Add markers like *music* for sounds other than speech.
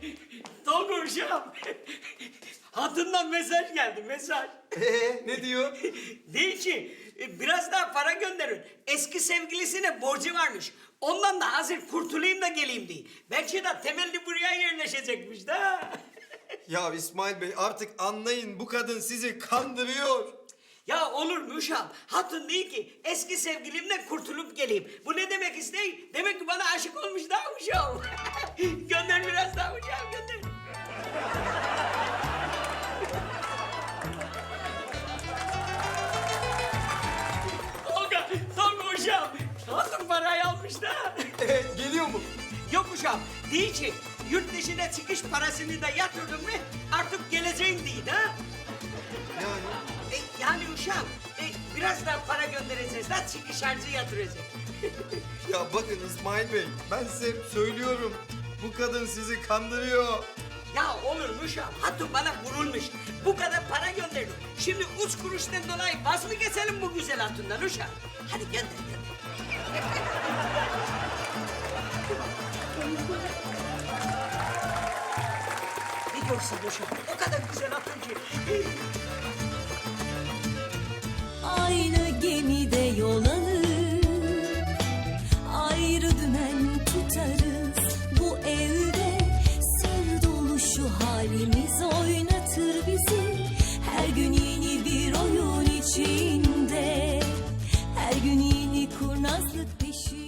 *laughs* Uşağım. Hatundan mesaj geldi mesaj. Ee, ne diyor? *laughs* Değil ki e, biraz daha para gönderin. Eski sevgilisine borcu varmış. Ondan da hazır kurtulayım da geleyim diye. Belki de temelli buraya yerleşecekmiş da. *laughs* Ya İsmail Bey artık anlayın bu kadın sizi kandırıyor. Ya olur mu uşağım? Hatun değil ki eski sevgilimden kurtulup geleyim. Bu ne demek istey? Demek ki bana aşık olmuş daha uşağım. Gönder biraz daha uşağım gönder. Tolga, Tolga uşağım. Hatun parayı almış da. Ee, geliyor mu? Yok uşağım, değil ki. Yurt dışına çıkış parasını da yatırdım mı artık geleceğim değil ha. Yani E, yani uşağım, e, biraz daha para göndereceğiz lan çıkış harcı yatıracağız. ya bakın İsmail Bey ben size hep söylüyorum. Bu kadın sizi kandırıyor. Ya olur mu uşağım, hatun bana vurulmuş. Bu kadar para gönderdim. Şimdi üç kuruştan dolayı vaz mı geçelim bu güzel hatundan uşağım? Hadi gönder *laughs* gönder. ne diyorsun uşağım? O kadar güzel hatun ki. Aynı gemide yol alır Ayrı dümen tutarız Nazlık peşi